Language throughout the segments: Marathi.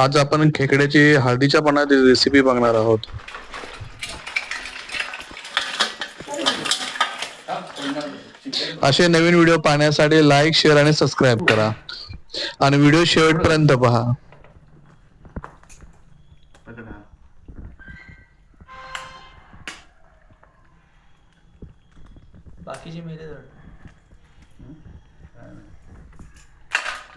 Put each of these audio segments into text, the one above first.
आज आपण खेकड्याची हळदीच्या पानाची रेसिपी बघणार आहोत. असे नवीन व्हिडिओ पाहण्यासाठी लाईक शेअर आणि सबस्क्राईब करा. आणि व्हिडिओ शेवटपर्यंत पहा. बाकीचे मेले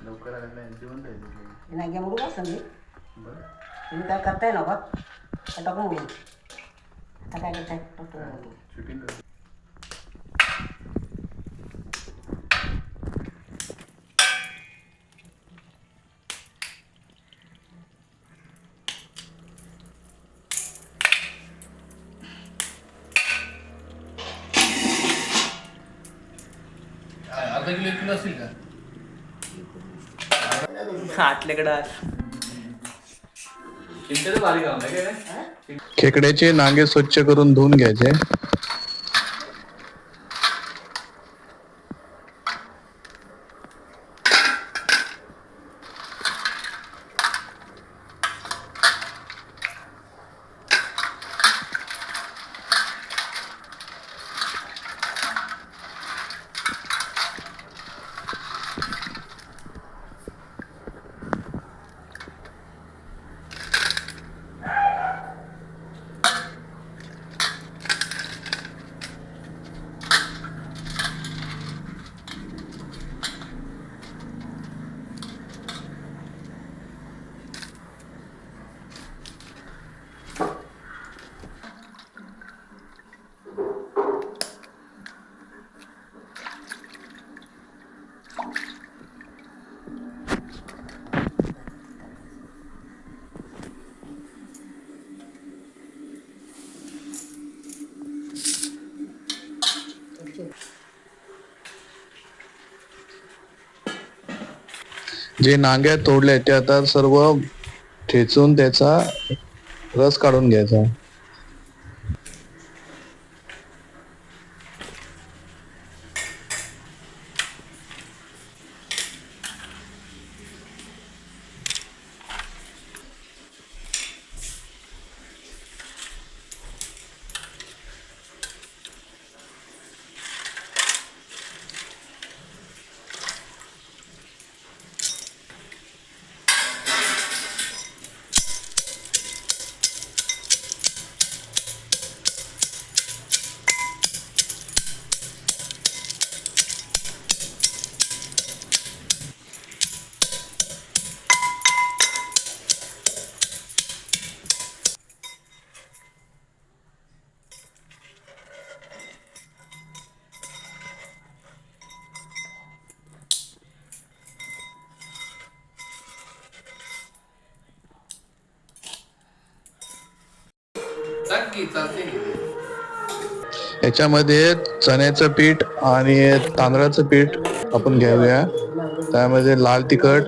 लवकर आलं नाही जेवण राहिले नाही घ्या म्हणून असं तुम्ही काय करताय ना बा काय टाकून आता काय करताय? टाकतो म्हणून. शूटिंग अर्धा किलो एक किलो असेल का आटल्याकडे आल चिंतेचं बारीक काम आहे काय खेकड्याचे नांगे स्वच्छ करून धुवून घ्यायचे. जे नांग्या तोडले ते आता सर्व ठेचून त्याचा रस काढून घ्यायचा. याच्यामध्ये चण्याचं पीठ आणि तांदळाचं पीठ आपण घेऊया. त्यामध्ये लाल तिखट.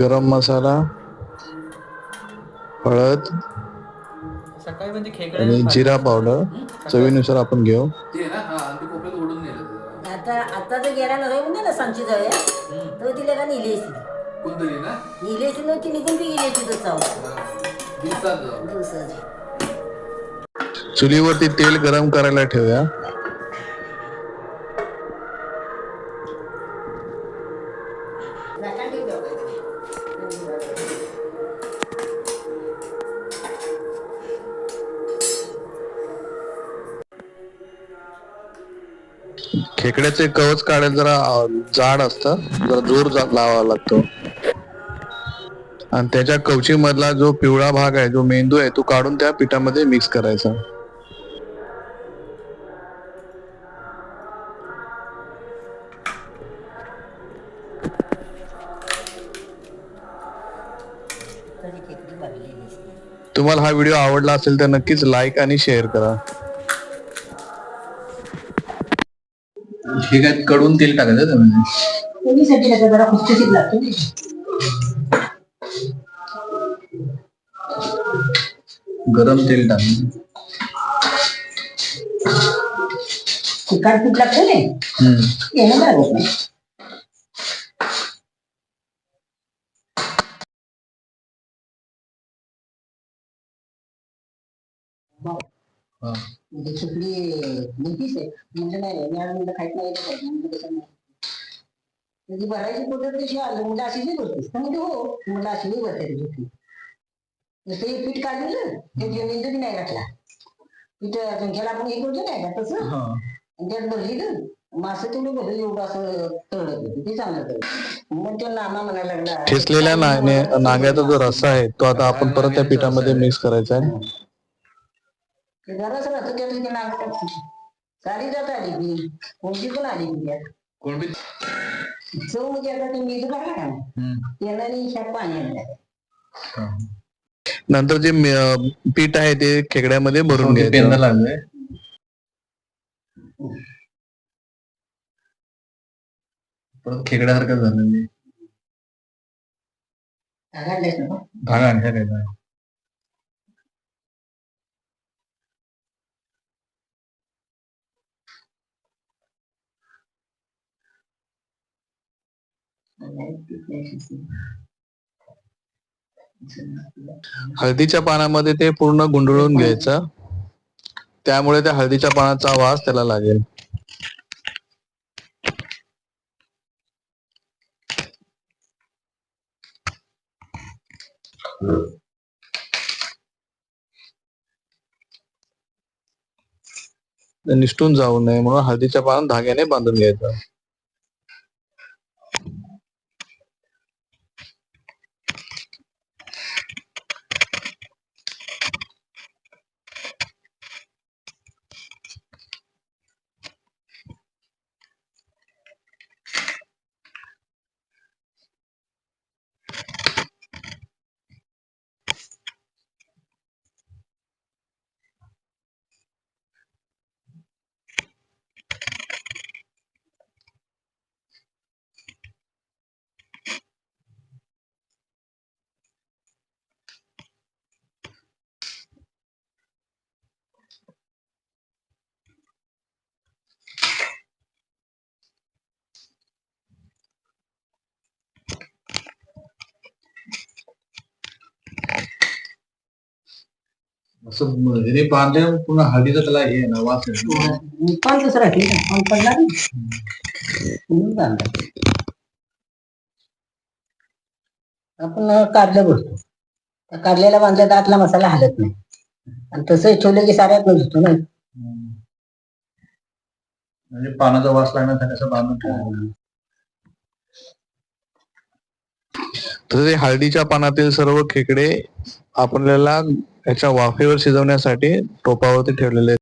गरम मसाला हळद सकाळी म्हणजे आणि जिरा पावडर. चवीनुसार आपण घेऊ. आता आता जर गेला ना म्हणजे ना सांगची जाऊया तर तिला का नेली असती? कुंदली ना? नेली असती ना ती निघून बी गेली असती तर चाव. दिवसात जाऊ. दिवसाची चुलीवरती तेल गरम करायला ठेवूया. ठेव खेकड्याचे कवच काढायला जरा जाड असतं. जरा जोर लावावा लागतो. आणि त्याच्या कवची मधला जो पिवळा भाग आहे जो मेंदू आहे तो काढून त्या पिठामध्ये मिक्स करायचा. तुम्हाला हा व्हिडिओ आवडला असेल तर नक्कीच लाईक आणि शेअर करा. हे काय कडून तेल टाकायचं त्यामध्ये. कोणीसाठी त्याचा जरा खुसखुशीत लागतो. नाही गरम तेल टाकायचं तिखट पीठ लागतं नाही? येणं लागत नाही म्हणजे आहे. म्हणजे नाही मी म्हणलं तर. म्हणजे म्हणजे भरायची पद्धत आली. म्हणजे अशी नाही तर म्हणजे हो अशी नाही भरते हे पीठ काढलेलं ते नाही घातला. पीठ संख्याला आपण हे करतो नाही का तसं? आणि त्यात भरलेलं मासं तेवढं भरलं एवढं असं तळलं होतं. ते चांगलं तळलं. मग तो नामा म्हणायला लागला. ठेचलेल्या नाग्याचा जो रस्सा आहे तो आता आपण परत त्या पिठामध्ये मिक्स करायचा आहे. ते जरासं राहतं ते नाग टाकतो सारी जात आली ती कोणती पण आली ती त्यात कोणबी चव म्हणजे ते मीठ का? त्याला ह्या नंतर जे मी- अं, पीठ आहे ते खेकड्यामध्ये भरून घ्यायचं. लागलोय? परत खेकड्यासारखं झालं ना धागा आणखा काय? हळदीच्या पानामध्ये ते पूर्ण गुंडळून घ्यायचं. त्यामुळे त्या हळदीच्या पानाचा वास त्याला लागेल. निष्ठून जाऊ नये म्हणून हळदीच्या पानात धाग्याने बांधून घ्यायचं. असं हे बांधल्या पुन्हा हळदीचा त्याला हे ना वास आहे ना. पण पडला बांधलं. आपण काढलं बसतो त्या काढलेल्या बांधल्यात आतला मसाला हलत नाही. आणि तसंच ठेवलं की साऱ्यात नसतो ना. म्हणजे पानाचा वास लागण्यासाठी असं बांधून ठेवायचं. तर ते हळदीच्या पानातील सर्व खेकडे आपल्याला याच्या वाफेवर शिजवण्यासाठी टोपावरती ठेवलेले आहेत.